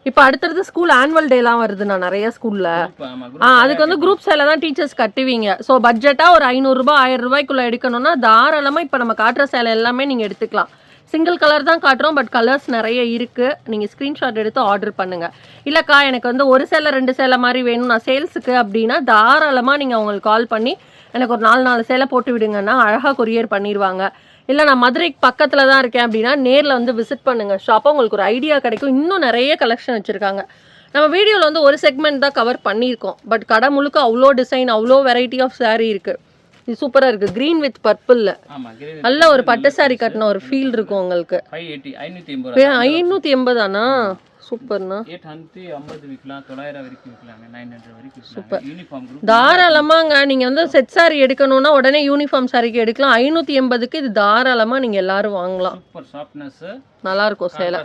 S2: இப்போ அடுத்தடுத்து ஸ்கூல் ஆனுவல் டேலாம் வருதுண்ணா நிறைய ஸ்கூலில் ஆ அதுக்கு வந்து குரூப் சேலை தான் டீச்சர்ஸ் கட்டுவீங்க. ஸோ பட்ஜெட்டாக ஒரு ஐநூறுரூபா ஆயிரம் ரூபாய்க்குள்ள எடுக்கணும்னா தாராளமாக இப்போ நம்ம காட்டுற சேலை எல்லாமே நீங்கள் எடுத்துக்கலாம். சிங்கிள் கலர் தான் காட்டுறோம் பட் கலர்ஸ் நிறைய இருக்குது நீங்கள் ஸ்க்ரீன்ஷாட் எடுத்து ஆர்டர் பண்ணுங்கள் இல்லைக்கா எனக்கு வந்து ஒரு சேலை ரெண்டு சேலை மாதிரி வேணும். நான் சேல்ஸுக்கு அப்படின்னா தாராளமாக நீங்கள் அவங்களுக்கு கால் பண்ணி எனக்கு ஒரு நாலு நாலு சேலை போட்டு விடுங்கன்னா அழகாக கொரியர் பண்ணிடுவாங்க இல்லை நான் மதுரைக்கு பக்கத்தில் தான் இருக்கேன் அப்படின்னா நேரில் வந்து விசிட் பண்ணுங்கள் ஷாப்பாக உங்களுக்கு ஒரு ஐடியா கிடைக்கும். இன்னும் நிறைய கலெக்ஷன் வச்சுருக்காங்க. நம்ம வீடியோவில் வந்து ஒரு செக்மெண்ட் தான் கவர் பண்ணியிருக்கோம். பட் கடை முழுக்க அவ்வளோ டிசைன் அவ்வளோ வெரைட்டி ஆஃப் சாரீ இருக்குது இது சூப்பராக இருக்குது க்ரீன் வித் பர்பிளில் நல்ல ஒரு பட்டு saree கட்டின ஒரு ஃபீல் இருக்கும் உங்களுக்கு.
S1: ஃபைவ் எயிட்டி ஐநூற்றி எண்பது ரூபா.
S2: ஐநூற்றி எண்பதாண்ணா சூப்பர்ண்ணா.
S1: குரூப்
S2: தாராளமாங்க நீங்கள் வந்து செட் saree எடுக்கணும்னா உடனே யூனிஃபார்ம் சாரிக்கு எடுக்கலாம். ஐநூற்றி எண்பதுக்கு இது தாராளமாக நீங்கள் எல்லாரும் வாங்கலாம்.
S1: சூப்பர்
S2: நல்லா இருக்கும் சேலை.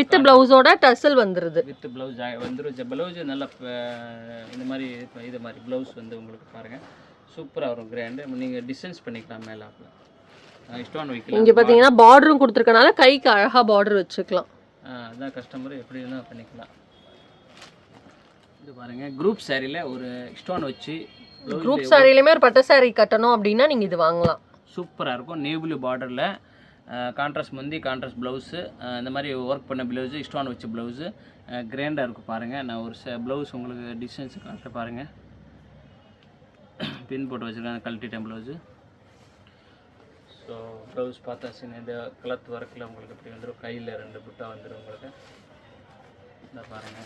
S2: வித் பிளவுஸோட டசல் வந்துருது.
S1: வித் ப்ளவுஸ் வந்துடும் ப்ளவுஸ் நல்ல இந்த மாதிரி இது மாதிரி ப்ளவுஸ் வந்து உங்களுக்கு பாருங்க. சூப்பராக வரும் கிராண்டு நீங்கள் டிசைன்ஸ் பண்ணிக்கலாம் மேலாப்பில் இஷ்டம் வைக்கலாம்
S2: இங்கே பார்த்தீங்கன்னா பார்டரும் கொடுத்துருக்கனால கைக்கு அழகாக பார்டர் வச்சுக்கலாம்.
S1: அதான் கஸ்டமர் எப்படி வேணால் பண்ணிக்கலாம். இது பாருங்க குரூப் சாரியில் ஒரு ஸ்டோன் வச்சு
S2: குரூப் சாரிலையுமே ஒரு பட்டு saree கட்டணும் அப்படின்னா நீங்கள் இது வாங்கலாம்.
S1: சூப்பராக இருக்கும் நேவ்லு பார்டரில் கான்ட்ராஸ்ட் முந்தி கான்ட்ராஸ்ட் ப்ளவுஸு இந்த மாதிரி ஒர்க் பண்ண ப்ளவுஸு ஸ்டோன் வச்ச ப்ளவுஸு கிராண்டாக இருக்கும் பாருங்கள் நான் ஒரு ப்ளவுஸ் உங்களுக்கு டிசைன்ஸ் காட்டுற பாருங்கள் பின் போட்டு வச்சுருக்கேன் கழட்டிட்டேன் ப்ளவுஸு ஸோ ப்ளவுஸ் பார்த்தா சின்ன இந்த கலத் ஒர்க்கில் உங்களுக்கு இப்படி வந்துடும் கையில் ரெண்டு புட்டா வந்துடும் உங்களுக்கு. இந்த பாருங்க.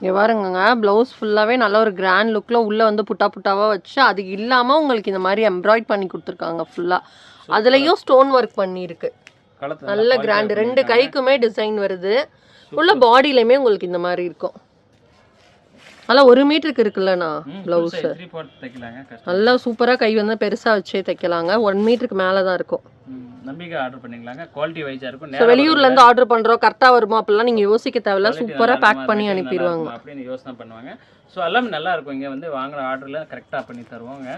S2: இங்கே பாருங்கங்க ப்ளவுஸ் ஃபுல்லாகவே நல்ல ஒரு கிராண்ட் லுக்கில் உள்ளே வந்து புட்டா புட்டாவாக வச்சு அது இல்லாமல் உங்களுக்கு இந்த மாதிரி எம்ப்ராய்ட் பண்ணி கொடுத்துருக்காங்க ஃபுல்லாக அதுலேயும் ஸ்டோன் ஒர்க் பண்ணியிருக்கு. நல்ல கிராண்ட் ரெண்டு கைக்குமே டிசைன் வருது. உள்ள பாடியிலையுமே உங்களுக்கு இந்த மாதிரி இருக்கும். நல்லா ஒரு மீட்டருக்கு இருக்குல்லண்ணா ப்ளவுஸ் நல்லா சூப்பராக கை வந்து பெருசாக வச்சே தைக்கலாங்க. ஒன் மீட்டருக்கு மேலே தான் இருக்கும்
S1: நம்பிக்கை ஆர்டர் பண்ணிக்கலாங்க. குவாலிட்டி வைஸாக இருக்கும்.
S2: ஸோ வெளியூர்லேருந்து ஆர்டர் பண்ணுறோம் கரெக்டாக வருமா அப்படிலாம் நீங்கள் யோசிக்க தேவையில்ல. சூப்பராக பேக் பண்ணி அனுப்பிடுவாங்க.
S1: அப்படின்னு யோசனை பண்ணுவாங்க. ஸோ எல்லாமே நல்லா இருக்கும். இங்கே வந்து வாங்குற ஆர்டரில் கரெக்டாக பண்ணி தருவாங்க.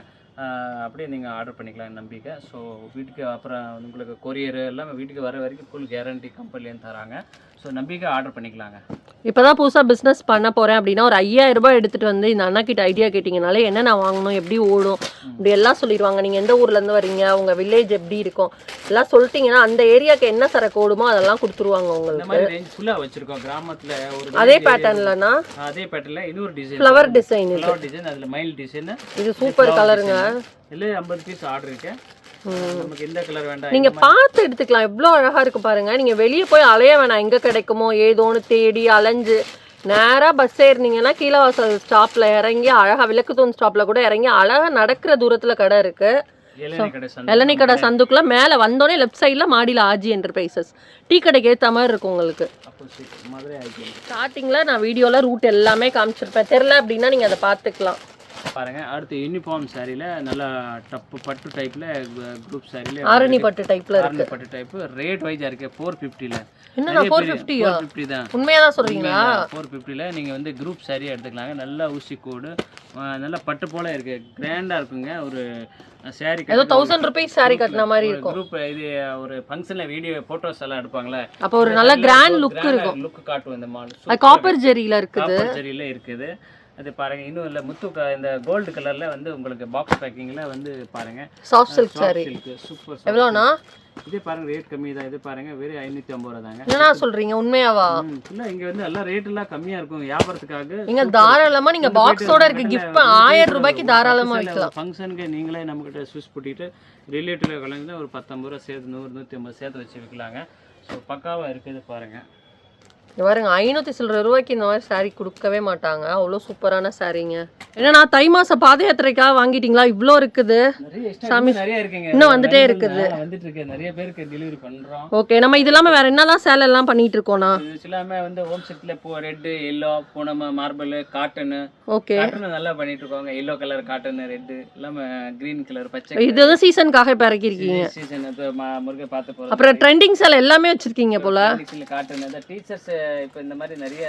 S1: அப்படியே நீங்கள் ஆர்டர் பண்ணிக்கலாம் நம்பிக்கை. ஸோ வீட்டுக்கு அப்புறம் உங்களுக்கு கொரியர் எல்லாமே வீட்டுக்கு வர வரைக்கும் ஃபுல் கேரண்டி கம்பெனிலேருந்து தராங்க. ஸோ நம்பிக்கை ஆர்டர் பண்ணிக்கலாங்க.
S2: இப்போ தான் புதுசாக பிஸ்னஸ் பண்ண போகிறேன் அப்படின்னா ஒரு 5000 ரூபாய் எடுத்துகிட்டு வந்து இந்த அண்ணா கிட்ட ஐடியா கேட்டிங்கனாலே என்ன நான் வாங்கணும் எப்படி ஓடும் இப்படி எல்லாம் சொல்லிடுவாங்க. நீங்கள் எந்த ஊர்லேருந்து வரீங்க உங்கள் வில்லேஜ் எப்படி இருக்கும் எல்லாம் சொல்லிட்டீங்கன்னா அந்த ஏரியாவுக்கு என்ன சரக்கு ஓடுமோ அதெல்லாம் கொடுத்துருவாங்க உங்களுக்கு.
S1: ஃபுல்லாக வச்சுருக்கோம். கிராமத்தில் ஒரு
S2: அதே பேட்டர்ன்லனா
S1: அதே பேட்டர்னில் இன்னொரு டிசைன்
S2: ஃப்ளவர் டிசைன் இது.
S1: ஃப்ளவர் டிசைன் அதில் மைல் டிசைன்
S2: இது சூப்பர் கலருங்க
S1: இல்லை ஐம்பது பீஸ் ஆர்டர் இருக்கு. நமக்கு எந்த கலர் வேண்டாம்?
S2: நீங்க பார்த்து எடுத்துக்கலாம். எவ்வளோ அழகா இருக்கு பாருங்க. நீங்க வெளியே போய் அலைய வேணாம். எங்க கிடைக்குமோ ஏதோன்னு தேடி அலைஞ்சு. நேரா பஸ் ஏறினீங்கன்னா கீழவாசல் ஸ்டாப்ல இறங்கி அழகா விளக்குத்தூண் ஸ்டாப்ல கூட இறங்கி அழகா நடக்கிற தூரத்துல கடை இருக்கு.
S1: இளநீ கடை
S2: சந்துக்குள்ள. மேல வந்தோடனே லெஃப்ட் சைடுல மாடியில ஆஜி என்டர்பிரைசஸ் டீ கடைக்கு ஏத்த மாதிரி இருக்கும் உங்களுக்கு. ஸ்டார்டிங்ல நான் வீடியோல ரூட் எல்லாமே காமிச்சிருப்பேன். தெரியல அப்படின்னா நீங்க அதை பார்த்துக்கலாம்.
S1: பாருங்க. அடுத்து யூனிஃபார்ம் சாரியில் நல்லா டப்பு பட்டு டைப்பில் குரூப் சாரியில்
S2: ஆரணி பட்டு டைப்ல இருக்கு
S1: ஆரணி பட்டு டைப்பு ரேட் வைஸாக இருக்கு. ஃபோர் ஃபிஃப்டியில்
S2: என்னண்ணா ஃபோர் ஃபிஃப்டியா
S1: ஃபோர் ஃபிஃப்டி தான்.
S2: உண்மையாதான் சொல்றீங்களா?
S1: ஃபோர் ஃபிஃப்டியில் நீங்கள் வந்து குரூப் சாரியாக எடுத்துக்கலாங்க. நல்லா ஊசி கோடு நல்லா பட்டு போல இருக்கு. கிராண்டாக இருக்குங்க. ஒரு சாரி
S2: ஏதோ தௌசண்ட் ருபீஸ் saree கட்டின மாதிரி இருக்கும்.
S1: குரூப் இது ஒரு ஃபங்க்ஷனில் வீடியோ ஃபோட்டோஸ் எல்லாம் எடுப்பாங்களே
S2: அப்போ ஒரு நல்ல கிராண்ட் லுக் இருக்கும்.
S1: லுக் காட்டும் இந்த
S2: அது காப்பர் ஜெரியில இருக்குது.
S1: காப்பர் ஜரியில் இருக்குது. அது பாருங்க. இன்னும் இல்லை முத்து இந்த கோல்டு கலர்ல வந்து உங்களுக்கு பாக்ஸ் பேக்கிங்ல வந்து பாருங்க.
S2: Soft silk saree.
S1: சூப்பர்
S2: எவ்வளோண்ணா?
S1: இதே பாருங்க ரேட் கம்மி தான். இது பாருங்க வெறும் ஐநூற்றி ஐம்பது ரூபா தாங்க.
S2: என்னண்ணா சொல்றீங்க? உண்மையாவா?
S1: ஃபுல்லாக இங்கே வந்து எல்லாம் ரேட் எல்லாம் கம்மியா இருக்கும். வியாபாரத்துக்காக
S2: நீங்க தாராளமா நீங்க பாக்ஸோட இருக்கு கிஃப்ட் ஆயிரம் ரூபாய்க்கு தாராளமா வைக்கலாம்.
S1: ஃபங்க்ஷனுக்கு நீங்களே நம்மக்கிட்ட ஸ்விட்ச் போட்டிட்டு ரிலேட்டிவ்ல கலந்து ஒரு பத்தொம்பது ரூபா சேர்த்து நூறு நூற்றி ஐம்பது சேர்த்து வச்சு விற்கலாங்க ஸோ பக்காவாக இருக்குது பாருங்க.
S2: இங்க பாருங்க ஐநூத்தி சில்லற ரூபாய்க்கு இந்த மாதிரி saree கொடுக்கவே மாட்டாங்க. அவ்வளோ சூப்பரான சாரீங்க என்னண்ணா தை மாச பாத யாத்திரைக்காக வாங்கிட்டீங்களா? இவ்வளோ இருக்குது.
S1: extra இன்னும்
S2: வந்துட்டே இருக்குது.
S1: நிறைய பேருக்கு டெலிவரி பண்றோம்.
S2: ஓகே நம்ம இது இல்லாம வேற என்னலாம் சேலை எல்லாம் பண்ணிட்டு இருக்கோம்ண்ணா
S1: இது எல்லாமே வந்து ஹோம் செட்ல இப்போ red yellow Poonam marble cotton
S2: okay
S1: நல்லா பண்ணிட்டு இருக்காங்க எல்லோ கலர் காட்டன் ரெட்டு எல்லாமே கிரீன் கலர் பச்சை
S2: இது வந்து சீசனுக்காக இப்போ இறக்கிருக்கீங்க
S1: சீசன் இப்போ ம- முருகை பார்த்து போகிறோம்
S2: அப்புறம் ட்ரெண்டிங் சேலை எல்லாமே வச்சிருக்கீங்க போல.
S1: காட்டன் இந்த டீச்சர்ஸ் இப்போ இந்த மாதிரி நிறைய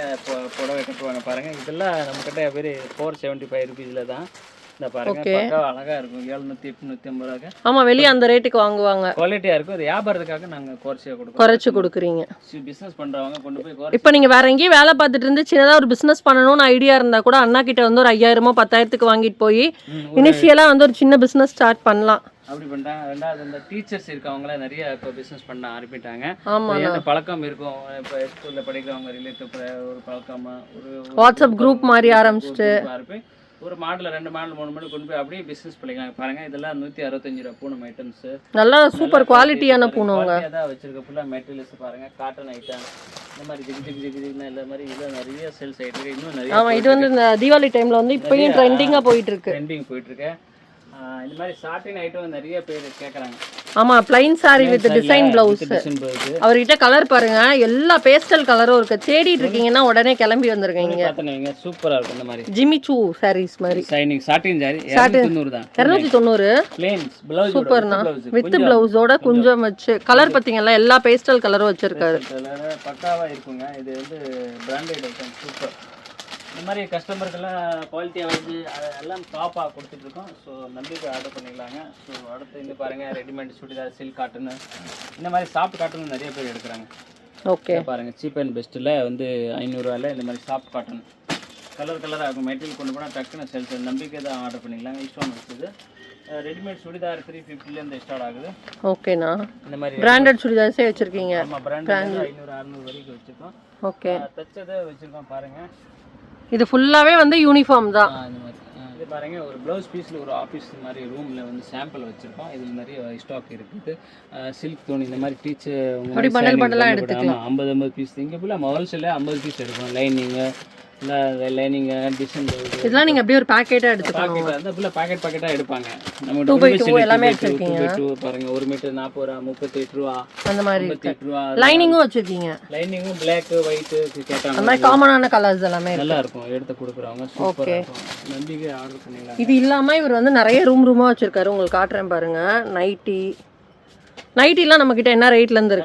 S1: புடவை கட்டுவாங்க பாருங்க. இதெல்லாம் நம்ம கிட்ட வெறும் ஃபோர் செவன்ட்டி ஃபைவ் ருபீஸ்ல தான்.
S2: ஆமா வெளியே அந்த ரேட்டுக்கு வாங்குவாங்க.
S1: குவாலிட்டியா இருக்கும். வியாபாரத்துக்காக நாங்க
S2: குறைச்சு கொடுக்குறீங்க.
S1: பிசினஸ் பண்றவங்க கொண்டு போய் குறைச்சி
S2: இப்போ நீங்கள் வேற எங்கேயும் வேலை பார்த்துட்டு இருந்து சின்னதாக ஒரு பிஸ்னஸ் பண்ணணும்னு ஐடியா இருந்தால் கூட அண்ணா கிட்ட வந்து ஒரு ஐயாயிரமோ பத்தாயிரத்துக்கு வாங்கிட்டு போய்
S1: ம்,
S2: இனிஷியலாக வந்து ஒரு சின்ன பிஸ்னஸ் ஸ்டார்ட் பண்ணலாம்.
S1: அப்படி பண்ணிட்டாங்க. ரெண்டாவது இந்த டீச்சர்ஸ் இருக்கவங்கள நிறைய இப்போ பிஸ்னஸ் பண்ண ஆரம்பிட்டாங்க.
S2: ஆமாம்
S1: பழக்கம் இருக்கும்? இப்போ ஸ்கூல்ல படிக்கிறவங்க ரிலேட்டிவ் ஒரு பழக்கமா? ஒரு
S2: வாட்ஸ்அப் குரூப் மாதிரி ஆரம்பிச்சிட்டு.
S1: ஒரு மாடல ரெண்டு மாடல் மூணு மாடல் கொண்டு போய் அப்படியே பிசினஸ் பண்ணிக்கலாம். பாருங்க இதெல்லாம் நூத்தி அறுபத்தஞ்சு ரூபா பூனம் ஐட்டம்ஸ்
S2: நல்லா சூப்பர் குவாலிட்டியான பூனவங்க
S1: தான் வச்சிருக்க ஃபுல்லா மெட்டீரியல்ஸ் பாருங்க. காட்டன் ஐட்டம் இந்த மாதிரி ஜிகு ஜிகு ஜிகு ஜிகுன்னு இந்த மாதிரி இதுல நிறைய சேல்ஸ் ஆயிட்டு இருக்கு. இன்னும் நிறைய
S2: ஆமாம் இது வந்து இந்த தீபாவளி டைமில் வந்து இப்பயும் ட்ரெண்டிங்காக போயிட்டு இருக்கு.
S1: ட்ரெண்டிங் போயிட்டு இருக்கு. இந்த மாதிரி சாட்டின் ஐட்டம் நிறைய பேர் கேக்குறாங்க.
S2: ஆமாம் plain saree with design blouse அவர்கிட்ட கலர் பாருங்க. எல்லா பேஸ்டல் கலரும் இருக்கு. தேடிட்டு இருக்கீங்கன்னா உடனே கிளம்பி வந்துருக்கீங்க.
S1: சூப்பரா இருக்கும் இந்த மாதிரி.
S2: ஜிமி சூ sarees மாதிரி.
S1: சைனிங் சாட்டின் சாரி இரநூத்தி தொண்ணூறு தான்.
S2: இரநூத்தி தொண்ணூறு.
S1: பிளேன்ஸ் பிளவுஸ்
S2: சூப்பர்ண்ணா வித் பிளவுஸோட கொஞ்சம் வச்சு. கலர் பார்த்தீங்களா எல்லா பேஸ்டல் கலரும் வச்சிருக்காரு.
S1: பக்காவா இருக்குங்க. இது வந்து பிராண்டட் ஐட்டம் சூப்பர் இந்த மாதிரி கஸ்டமருக்கெல்லாம் குவாலிட்டியாக வந்து எல்லாம் டாப்பாக கொடுத்துட்ருக்கோம். ஸோ நம்பிக்கை ஆர்டர் பண்ணிக்கலாங்க. ஸோ அடுத்து இங்கே பாருங்கள் ரெடிமேட் சுடிதார் சில்க் காட்டனு இந்த மாதிரி சாஃப்ட் காட்டன் நிறைய பேர் எடுக்கிறாங்க.
S2: ஓகே
S1: இதை பாருங்க சீப் அண்ட் பெஸ்ட்டில் வந்து ஐநூறுரூவாயில் இந்த மாதிரி சாஃப்ட் காட்டன் கலர் கலராக இருக்கும். மெட்டீரியல் கொண்டு போனால் டக்குன்னு செல்ஸ் நம்பிக்கை தான் ஆர்டர் பண்ணிக்கலாங்க. இஷ்டம் இருக்குது. ரெடிமேட் சுடிதார் த்ரீ ஃபிஃப்டிலேருந்து ஸ்டார்ட் ஆகுது.
S2: ஓகேண்ணா
S1: இந்த மாதிரி
S2: பிராண்டட் சுடிதார்ஸே வச்சிருக்கீங்க.
S1: நம்ம பிராண்ட் ஐநூறு அறநூறு வரைக்கும் வச்சுருக்கோம்.
S2: ஓகே
S1: தச்சதை வச்சுருக்கோம் பாருங்க.
S2: இது ஃபுல்லாவே வந்து யூனிஃபார்ம் தான்.
S1: இது பாருங்க ஒரு ப்ளவுஸ் பீஸில் ஒரு ஆஃபீஸ் மாதிரி ரூமில் வந்து சாம்பிள் வச்சுருக்கோம். இதில் நிறைய ஸ்டாக் இருக்குது. சில்க் துணி இந்த மாதிரி டீச்சு
S2: அப்படி bundle bundle-ஆ எடுத்துக்கலாம்.
S1: ஐம்பது ஐம்பது பீஸ் இங்கே ஃபுல்லாக ஹோல்சேலில் ஐம்பது பீஸ் எடுக்கணும். லைனிங்கு டிசைன்
S2: இதெல்லாம் நீங்க அப்படியே ஒரு பேக்கெட்டா எடுத்துக்கணும்.
S1: பாக்கெட் எடுப்பாங்க. நம்ம
S2: எல்லாமே
S1: two பாருங்க ஒரு மீட்டர் நாற்பது ரூபா முப்பத்தி எட்டு ரூபா
S2: அந்த மாதிரி
S1: ரூபா
S2: லைனிங்கும் வச்சிருக்கீங்க.
S1: லைனிங்கும் பிளாக் ஒயிட்டு
S2: அந்த மாதிரி காமனான கலர்ஸ் எல்லாமே இருக்கு.
S1: நல்லா இருக்கும் எடுத்து கொடுக்குறவங்க சூப்பராக இருக்கும். நம்பிக்கை ஆர்டர் பண்ணிடலாம்.
S2: இது இல்லாம இவர் வந்து நிறைய ரூம் ரூமா வச்சிருக்காரு. உங்களுக்கு காட்டுறேன் பாருங்க. நைட்டி நைட்டிலாம் நம்ம கிட்ட என்ன ரேட்ல இருந்து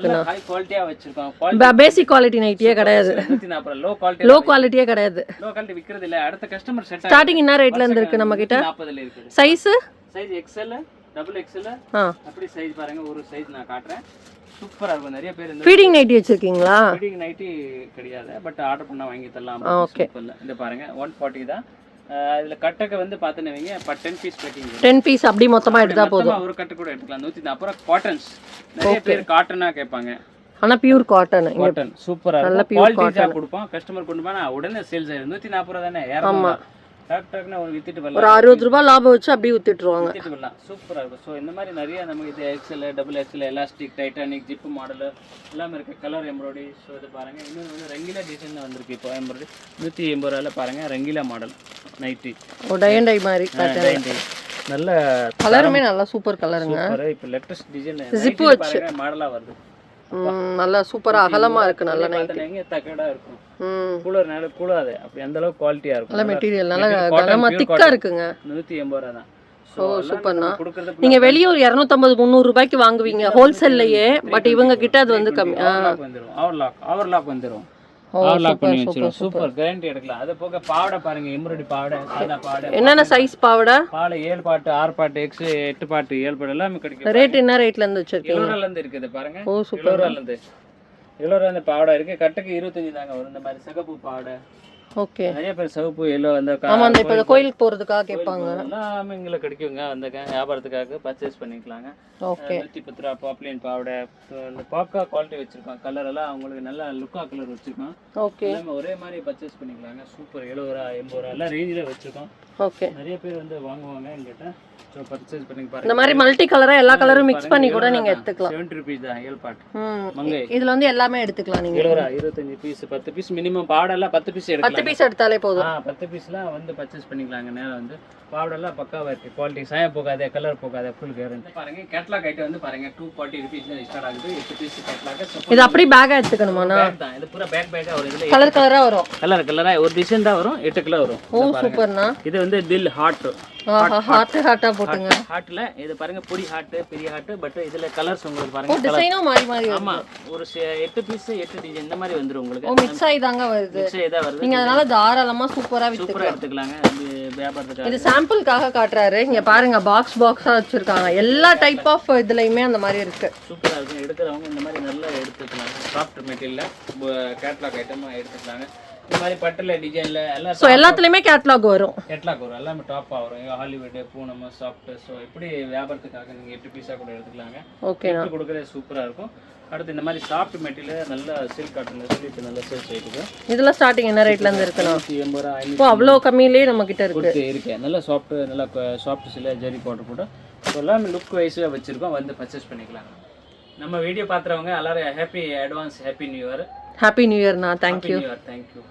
S1: வச்சிருக்கோம்.
S2: பேசிக் குவாலிட்டி நைட்டியே கிடையாது.
S1: லோ குவாலிட்டி
S2: லோ குவாலிட்டியே கிடையாது. ஸ்டார்டிங் என்ன ரேட்ல இருந்து இருக்கு நம்ம கிட்ட size
S1: size XL double XL அப்படி சைஸ் பாருங்க. ஒரு சைஸ் நான் காட்டுறேன். சூப்பராக இருக்கும். நிறைய பேர்
S2: ஃபீடிங் நைட்டி வச்சிருக்கீங்களா?
S1: ஃபீடிங் நைட்டி கிடையாது. பட் ஆர்டர் பண்ணா வாங்கி தரலாம். சூப்பர்ல இந்த பாருங்க. ஒன் ஃபார்ட்டி தான். அஹ் இதுல கட்டக்க வந்து பார்த்துன்னு வைங்க இப்போ ten piece packing
S2: ten piece அப்படி மொத்தமா எடுத்தா போதும்.
S1: ஒரு கட்டு கூட எடுக்கலாம் நூற்றி நாற்பது ரூபா காட்டன்ஸ் நிறைய பேர் காட்டனா கேட்பாங்க.
S2: ஆனா பியூர் காட்டன்
S1: காட்டன் சூப்பரா
S2: நல்ல
S1: குவாலிட்டி ஜாப் கொடுப்போம். கஸ்டமர் கொண்டு போனா உடனே சேல்ஸ் ஆயிடும் நூற்றி நாற்பது ரூபா தானே?
S2: ஆமா.
S1: டக் டக்னு ஒரு வித்துட்டு
S2: ஒரு
S1: வரலாம்
S2: அறுபது ரூபாய் லாபம் வச்சு அப்படியே வித்துட்டுருவாங்க.
S1: வித்துட்டு வரலாம். சூப்பரா இருக்கும். ஸோ இந்த மாதிரி நிறைய நமக்கு இது XL double XL elastic Titanic zip model எல்லாமே இருக்கு. கலர் எம்ப்ராய்டரி ஸோ இது பாருங்க. இன்னொன்று வந்து ரங்கிலா டிசைன் வந்திருக்கு இப்போ எம்ப்ராய்டரி நூற்றி எண்பது ரூபாயில் பாருங்க. ரங்கிலா மாடல் நைட்டி
S2: ஒரு டை அண்ட் டை மாதிரி
S1: நல்ல
S2: கலருமே நல்லா சூப்பர் கலருங்க
S1: இப்போ லேட்டஸ்ட் டிசைன்
S2: Zip வச்சு.
S1: பாருங்க மாடலா வருது.
S2: நல்லா சூப்பரா அகலமா இருக்கு நல்ல நைட்டி
S1: தக்கடா இருக்கும்.
S2: ம்.
S1: கூலர் நல்ல கூலாது அப்படி அந்த அளவுக்கு குவாலிட்டியா இருக்கும்.
S2: நல்ல மெட்டீரியல் நல்லா கனமா திக்கா. இருக்குங்க.
S1: நூற்றி எண்பது ரூபா தான்.
S2: ஓ, சூப்பர்ண்ணா. நீங்க வெளியே ஒரு இரநூத்தம்பது முந்நூறு ரூபாய்க்கு வாங்குவீங்க ஹோல்சேல்லையே பட் இவங்க கிட்ட அது வந்து கம்மி. ஆ.
S1: லாக் வந்துரும். அவர் லாக் அவர் லாக் பண்ணி
S2: சூப்பர்
S1: வச்சிரும் சூப்பர். கேரண்டி எடுக்கலாம். அது போக பாவாடை பாருங்க எம்ப்ராய்டரி பாவாடை சாதா பாவாடை
S2: என்னென்ன சைஸ் பாவடை?
S1: பாவாடை ஏழு பாட்டு ஆறு பாட்டு எக்ஸ் எட்டு பாட்டு ஏழு பாட்டு எல்லாமே கிடைக்கும்.
S2: ரேட் என்ன ரேட்ல இருந்து வச்சிருக்கீங்க?
S1: எழுபதுல இருந்து இருக்குது பாருங்க.
S2: ஓ
S1: எழுபது
S2: சூப்பர்.
S1: ரூபால இருந்து எழுபது ரூபா இந்த பாவாடை இருக்கு. கட்டுக்கு இருபத்தஞ்சு தாங்க வரும். இந்த மாதிரி சிகப்பு பாவாடை.
S2: ஓகே.
S1: நிறைய பேர் சிவப்பு எல்லோ அந்த
S2: ஆமா அந்த இப்ப கோயிலுக்கு போறதுக்காக கேட்பாங்க.
S1: எல்லாமே இங்கே கிடைக்குங்க. அந்த வியாபாரத்துக்காக பர்ச்சேஸ் பண்ணிக்கலாங்க.
S2: ஓகே.
S1: நூற்றி பத்து ரூபா பாப்ளின் பாவாடை இந்த பாக்கா குவாலிட்டி வச்சிருக்கோம் கலர் எல்லாம் அவங்களுக்கு நல்லா லுக்கா கலர் வச்சிருக்கோம்
S2: ஓகே.
S1: எல்லாமே ஒரே மாதிரி பர்ச்சேஸ் பண்ணிக்கலாங்க. சூப்பர் எழுபது ரூபா எண்பது ரூபா எல்லாம் ரேஞ்சில் வச்சிருக்கோம்
S2: ஓகே.
S1: நிறைய பேர் வந்து வாங்குவாங்க எங்கிட்ட பர்ச்சேஸ் பண்ணி
S2: இந்த மாதிரி மல்டி கலரா எல்லா கலரும் மிக்ஸ் பண்ணி கூட நீங்க எடுத்துக்கலாம்.
S1: செவன்ட்டி ருபீஸ் தான்
S2: ம்
S1: மங்கை.
S2: இதுல வந்து எல்லாமே எடுத்துக்கலாம் நீங்க.
S1: எழுபது ரூபா இருபத்தஞ்சு பீஸ் பத்து பீஸ் மினிமம் பாவடெல்லாம் பத்து பீஸ்
S2: பத்து
S1: எடுக்கலாம்
S2: பீஸ் எடுத்தாலே போதும்.
S1: ஆ பத்து பீஸ்லாம் வந்து பர்ச்சேஸ் பண்ணிக்கலாங்க. நேரம் வந்து பாவடெல்லாம் பக்காவா இருக்கு. குவாலிட்டி சாயம் போகாது கலர் போகாது ஃபுல் கேரண்டி பாருங்க கேட்லாக் ஐட்டம் வந்து பாருங்க டூ ஃபார்ட்டி ருபீஸ் ஸ்டார்ட் ஆகுது. எட்டு பீஸ் கேட்லாக்
S2: இது அப்படி பேக்கா எடுத்துக்கணுமாண்ணா
S1: பேக் தான். இது பூரா பேக் பேக்கா வரும் இதுல
S2: கலர் கலரா வரும்.
S1: கலர் கலரா ஒரு டிசைன் தான் வரும் எட்டு கிலோ வரும்.
S2: ஓ சூப்பர்ண்ணா.
S1: இது வந்து தில் ஹாட்
S2: ஆஹா ஹார்ட் ஹார்ட்டா போட்டுங்க.
S1: ஹாட்ல இது பாருங்க பொடி ஹாட் பெரிய ஹாட் பட் இதுல கலர்ஸ் உங்களுக்கு பாருங்க
S2: டிசைனும் மாறி மாறி
S1: ஆமா ஒரு எட்டு பீஸ் எட்டு டிசைன் இந்த மாதிரி வந்துரும் உங்களுக்கு.
S2: மிக்ஸ் ஆகி தாங்க வருது.
S1: மிக்ஸ் இதா வருது.
S2: நீங்க அதனால தாராளமா சூப்பரா
S1: சூப்பரா எடுத்துக்கலாங்க இது
S2: சாம்பிளுக்காக காட்டுறாரு. இங்க பாருங்க பாக்ஸ் பாக்ஸா வச்சிருக்காங்க. எல்லா டைப் ஆஃப் இதுலயுமே அந்த மாதிரி இருக்கு.
S1: சூப்பரா இருக்கும். எடுக்கிறவங்க இந்த மாதிரி நல்லா எடுத்துக்கலாம் சாஃப்ட் மெட்டீரியல்ல கேட்லாக் ஐட்டமா எடுத்துக்கலாங்க. இந்த மாதிரி பட்டில் டிசைன்ல எல்லாம்
S2: ஸோ எல்லாத்துலயுமே கேட்லாக் வரும்.
S1: கேட்லாக் வரும். எல்லாமே டாப்பாக வரும். ஹாலிவுட் பூனம் சாஃப்ட் ஸோ இப்படி வியாபாரத்துக்காக நீங்கள் எட்டு பீஸாக கூட எடுத்துக்கலாங்க. எடுத்து கொடுக்குறது சூப்பராக இருக்கும். அடுத்து இந்த மாதிரி சாஃப்ட் மெட்டீரியல் நல்ல சில்க் காட்டன் சொல்லிட்டு நல்ல சேல்ஸ் ஆகிட்டு
S2: இதெல்லாம் ஸ்டார்டிங் என்ன ரேட்ல இருந்து
S1: எண்பது ரூபா
S2: இப்போ அவ்வளோ கம்மியிலேயே நம்ம கிட்ட இருக்கு.
S1: இருக்கேன். நல்லா சாஃப்ட் நல்லா சாஃப்ட் சில ஜெரி போட்டு போட்டு. ஸோ எல்லாமே லுக் வைஸாக வச்சுருக்கோம். வந்து பர்ச்சேஸ் பண்ணிக்கலாம். நம்ம வீடியோ பார்க்குறவங்க எல்லாரும் happy advance happy new year
S2: happy new இயர்ண்ணா thank you
S1: new year thank you